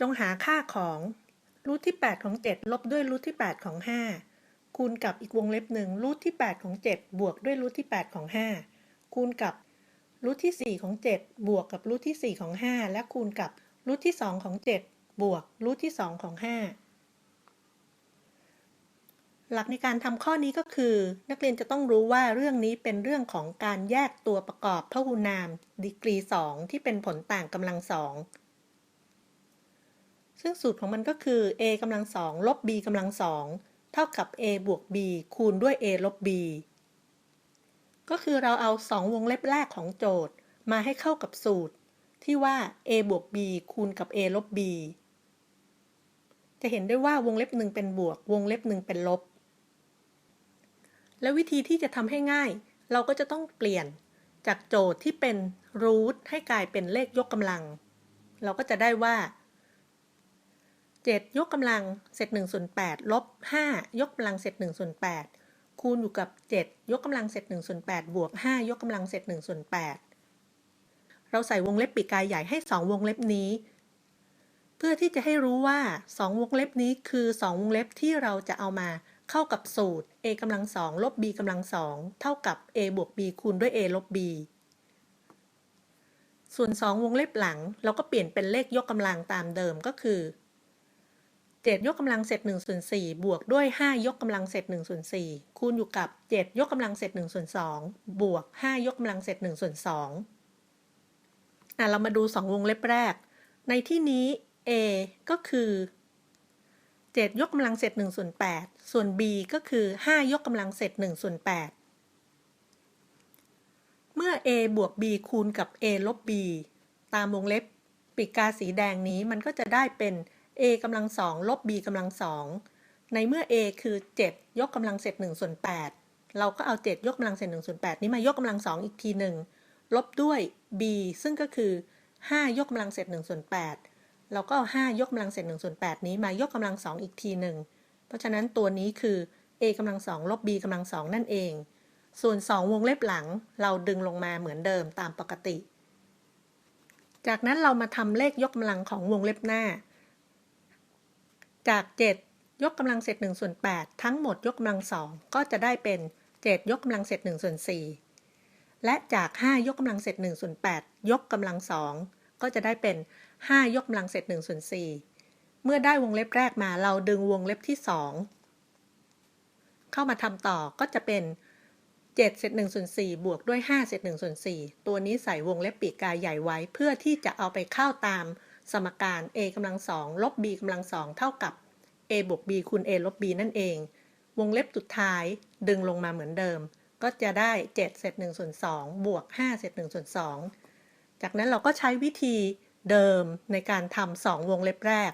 จงหาค่าของรูทที่ 8 ของ 7 ลบด้วยรูทที่ 8 ของ 5 คูณกับอีกวงเล็บหนึ่งรูทที่ 8 ของ 7 บวกด้วยรูทที่ 8 ของ 5 คูณกับรูทที่ 4 ของ 7 บวกกับรูทที่ 4 ของ 5 และคูณกับรูทที่ 2 ของ 7 บวกรูทที่ 2 ของ 5 หลักในการทำข้อนี้ก็คือ นักเรียนจะต้องรู้ว่าเรื่องนี้เป็นเรื่องของการแยกตัวประกอบพหุนามดีกรี 2 ที่เป็นผลต่างกำลังสอง ซึ่งสูตรของมันก็คือ a กำลังสองลบ b กำลังสองเท่ากับ a บวก b คูณด้วย a ลบ b ก็คือเราเอา 2 วงเล็บแรกของโจทย์มาให้เข้ากับสูตร ที่ว่า a บวก b คูณกับ a ลบ b จะเห็นได้ว่าวงเล็บหนึ่งเป็นบวก วงเล็บหนึ่งเป็นลบ และวิธีที่จะทำให้ง่าย เราก็จะต้องเปลี่ยนจากโจทย์ที่เป็นรูทให้กลายเป็นเลขยกกำลัง เราก็จะได้ว่า 7 ยกกำลังเศษ1ส่วน8ลบ5ยกกำลังเศษ1ส่วน8คูณอยู่กับ 7 ยกกำลังเศษ1ส่วน8บวก 5 ยกกำลังเศษ1ส่วน8เราใส่วงเล็บปีกกายใหญ่ให้ 2 วงเล็บนี้ เพื่อที่จะให้รู้ว่า 2 วงเล็บนี้คือ 2 วงเล็บที่เราจะเอามาเข้ากับสูตร a กำลังสองลบ b กำลังสองเท่ากับ a บวก b คูณด้วย a ลบ b ส่วน 2 วงเล็บหลัง เราก็เปลี่ยนเป็นเลขยกกำลังตามเดิมก็คือ 7 ยกกำลังเศษ1ส่วน4บวกด้วย 5 ยกกำลังเศษ1ส่วน4คูณอยู่กับ 7 ยกกำลังเศษ1ส่วน2บวก 5 ยกกำลังเศษ1ส่วน2อะเรามาดู 2 วงเล็บแรก ในที่นี้ a ก็คือ 7 ยกกำลังเศษ1ส่วน8ส่วน b ก็คือ 5 ยกกำลังเศษ1ส่วน8เมื่อ a บวก b คูณกับ a ลบ b ตามวงเล็บปีกกาสีแดงนี้มันก็จะได้เป็น a กำลังสองลบ b กำลังสองในเมื่อ a คือ 7 ยกกำลังเศษ1ส่วน8เราก็เอา 7 ยกกำลังเศษ1ส่วน8นี้มายกกำลังสองอีกทีหนึ่งลบด้วย b ซึ่งก็คือ 5 ยกกำลังเศษ1ส่วน8เราก็เอา5ยกกำลังเศษ1ส่วน8นี้มายกกำลังสองอีกทีหนึ่งเพราะฉะนั้นตัวนี้คือ a กำลังสองลบ b กำลังสองนั่นเอง ส่วน 2 วงเล็บหลัง เราดึงลงมาเหมือนเดิมตามปกติ จากนั้นเรามาทำเลขยกกำลังของวงเล็บหน้า จาก 7 ยกกำลังเศษ1ส่วน8ทั้งหมดยกกำลังสองก็จะได้เป็น 7 ยกกำลังเศษ1ส่วน4และจาก 5 ยกกำลังเศษ1ส่วน8ยกกำลังสองก็จะได้เป็น 5 ยกกำลังเศษ1ส่วน4เมื่อได้วงเล็บแรกมาเราดึงวงเล็บที่ 2 เข้ามาทำต่อก็จะเป็น7เศษ1ส่วน4บวกด้วย5เศษ1ส่วน4ตัวนี้ใส่วงเล็บปีกกาใหญ่ไว้เพื่อที่จะเอาไปเข้าตาม สมการ a กำลังสองลบ b กำลังสองเท่ากับ a บวก b คูณ a ลบ b นั่นเอง วงเล็บสุดท้ายดึงลงมาเหมือนเดิม ก็จะได้ 7 เศษ1ส่วน2บวก 5 เศษ1ส่วน2จากนั้นเราก็ใช้วิธีเดิมในการทำ2วงเล็บแรก